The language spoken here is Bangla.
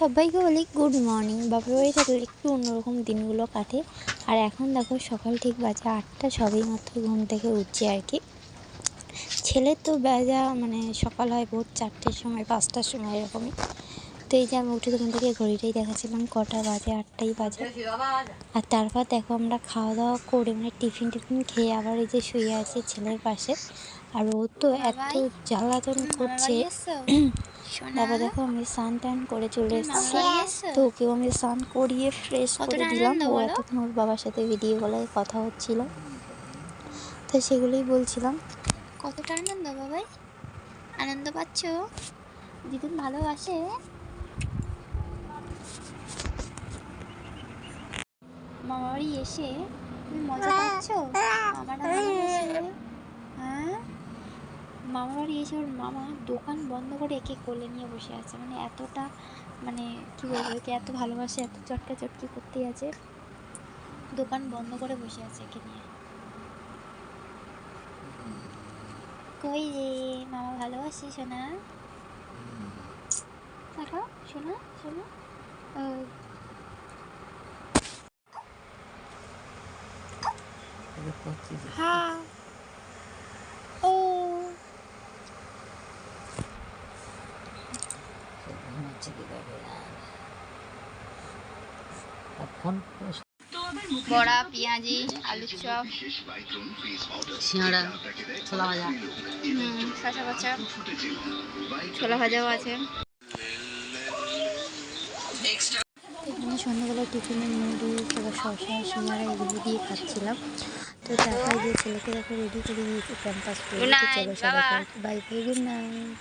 সবাইকে বলি গুড মর্নিং বাপের বাড়ি থাকলে একটু অন্যরকম দিনগুলো কাটে। আর এখন দেখো সকাল ঠিক বাজে আটটা, সবই মাত্র ঘুম থেকে উঠছে আর কি। ছেলের তো বেজা মানে সকাল হয় ভোর চারটের সময়, পাঁচটার সময় এরকমই। তো এই যে আমি উঠে থেকে ঘড়িটাই দেখাচ্ছিলাম কটা বাজে আটটাই বাজে। আর তারপর দেখো আমরা খাওয়া দাওয়া করে মানে টিফিন টিফিন খেয়ে আবার এই যে শুয়ে আছি ছেলের পাশে। আর ও তো এত জ্বালাতন করছে। তারপর দেখো আমি স্নান টান করে চলে এসেছি। তো ওকেও আমি স্নান করিয়ে ফ্রেশ করে দিলাম। ও এতক্ষণ ওর বাবার সাথে ভিডিও কলে কথা হচ্ছিল। তো সেগুলোই বলছিলাম। কতটা আনন্দ বাবাই? আনন্দ পাচ্ছ? দিদুন ভালোবাসে মামা বাড়ি এসে তুমি মজা পাচ্ছ? মামাটা হ্যাঁ? মামা বাড়ি এসে ওর মামা দোকান বন্ধ করে একে কোলে নিয়ে বসে আছে। মানে এতটা মানে কি বলব একে এত ভালোবাসে এত চটকা চটকি করতে আছে। দোকান বন্ধ করে বসে আছে একে নিয়ে। কই রে মামা ভালোবাসি সোনা? দেখো সোনা সোনা। ও, হ্যাঁ ও বড়া পেঁয়াজি আলুর চপ। সিঙ্গাড়া ছোলা ভাজা। হুম শশা ভাজা ছোলা ভাজাও আছে। সন্ধ্যাবেলা টিফিনে মুড়ি তারপর শসা সিঙ্গারা এগুলো দিয়ে খাচ্ছিলাম। তো তারপরে যে ছেলেকে দেখো রেডি করে নিয়েছি campus. Bye bye good night